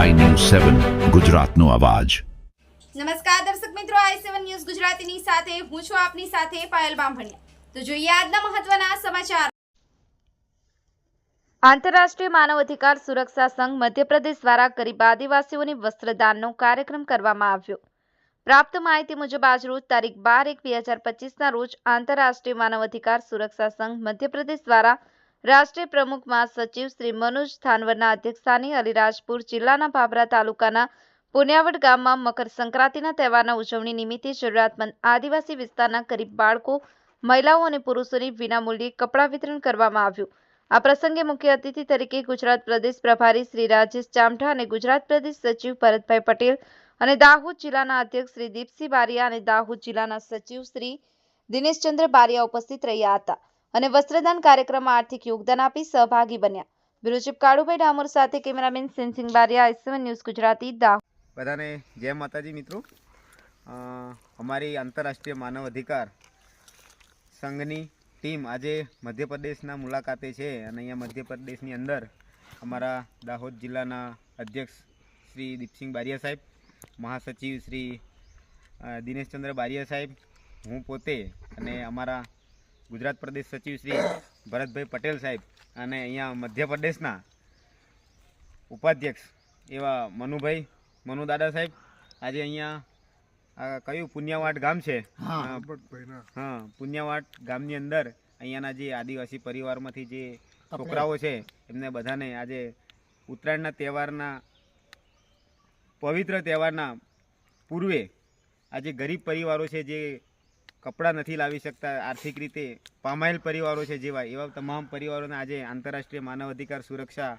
સેવન ગુજરાતનો અવાજ. નમસ્કાર દર્શક મિત્રો આઈ સેવન ન્યૂઝ ગુજરાતીની સાથે હું છું આપની સાથે પાયલ બામભણિયા. તો જોઈએ આજના મહત્વના સમાચાર. આંતરરાષ્ટ્રીય માનવ અધિકાર સુરક્ષા સંઘ મધ્યપ્રદેશ દ્વારા ગરીબ આદિવાસીઓની વસ્ત્રદાનનો કાર્યક્રમ કરવામાં આવ્યો. પ્રાપ્ત માહિતી મુજબ આજરોજ તારીખ બાર એક બે હજાર પચીસના રોજ આંતરરાષ્ટ્રીય માનવ અધિકાર સુરક્ષા સંઘ મધ્યપ્રદેશ દ્વારા રાષ્ટ્રીય પ્રમુખ મહાસચિવ શ્રી મનોજ થાનવરના અધ્યક્ષસ્થાને અલીરાજપુર જિલ્લાના ભાભરા તાલુકાના પુન્યાવડ ગામમાં મકર સંક્રાંતિના તહેવારના ઉજવણી નિમિત્તે જરૂરિયાતમંદ આદિવાસી વિસ્તારના ગરીબ બાળકો, મહિલાઓ અને પુરુષોને વિનામૂલ્યે કપડાં વિતરણ કરવામાં આવ્યું. આ પ્રસંગે મુખ્ય અતિથિ તરીકે ગુજરાત પ્રદેશ પ્રભારી શ્રી રાજેશ ચામઠા અને ગુજરાત પ્રદેશ સચિવ ભરતભાઈ પટેલ અને દાહોદ જિલ્લાના અધ્યક્ષ શ્રી દીપસિંહ બારિયા અને દાહોદ જિલ્લાના સચિવ શ્રી દિનેશચંદ્ર બારિયા ઉપસ્થિત રહ્યા હતા. અને વસ્ત્રદાન કાર્યક્રમમાં આર્થિક યોગદાન આપી સહભાગી બન્યા. બ્યુરો કાળુભાઈ ડામોર સાથે cameraman Sensing Bariya S A one news Gujarati, Dahod. બધાને જય માતાજી મિત્રો. અમારી આંતરરાષ્ટ્રીય માનવ અધિકાર સંઘની ટીમ આજે મધ્યપ્રદેશના મુલાકાતે છે અને અહીંયા મધ્યપ્રદેશની અંદર અમારા દાહોદ જિલ્લાના અધ્યક્ષ શ્રી દીપસિંહ બારિયા સાહેબ, મહાસચિવ શ્રી દિનેશચંદ્ર બારિયા સાહેબ, હું પોતે અને અમારા ગુજરાત પ્રદેશ સચિવ શ્રી ભરતભાઈ પટેલ સાહેબ અને અહીંયા મધ્યપ્રદેશના ઉપાધ્યક્ષ એવા મનુભાઈ મનુ દાદા સાહેબ. આજે અહીંયા કયું પુન્યાવાટ ગામ છે? હા. હા પુન્યાવાટ ગામની અંદર અહીંયાના જે આદિવાસી પરિવારમાંથી જે છોકરાઓ છે એમને બધાને આજે ઉત્તરાયણના તહેવારના પવિત્ર તહેવારના પૂર્વે આજે ગરીબ પરિવારો છે જે કપડાં નથી લાવી શકતા આર્થિક રીતે. પામાયેલ પરિવારો છે જેવા, એવા તમામ પરિવારોને આજે આંતરરાષ્ટ્રીય માનવ અધિકાર સુરક્ષા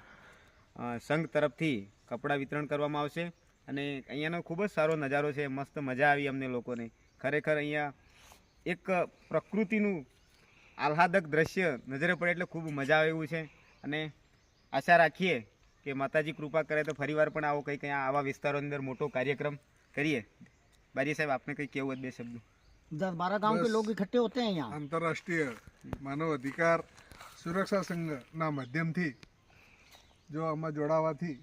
સંઘ તરફથી કપડાં વિતરણ કરવામાં આવશે. અને અહીંયાનો ખૂબ જ સારો નજારો છે, મસ્ત મજા આવી અમને લોકોને. ખરેખર અહીંયા એક પ્રકૃતિનું આહ્લાદક દ્રશ્ય નજરે પડે એટલે ખૂબ મજા આવે છે. અને આશા રાખીએ કે માતાજી કૃપા કરે તો ફરીવાર પણ આવો કંઈક આવા વિસ્તારોની અંદર મોટો કાર્યક્રમ કરીએ. બારી સાહેબ, આપને કંઈ કહેવું જ બે શબ્દો. बारह गांव के बस। लोग इकट्ठे होते हैं यहाँ આંતરરાષ્ટ્રીય માનવ અધિકાર સુરક્ષા સંઘના માધ્યમથી જો આમાં જોડાવાથી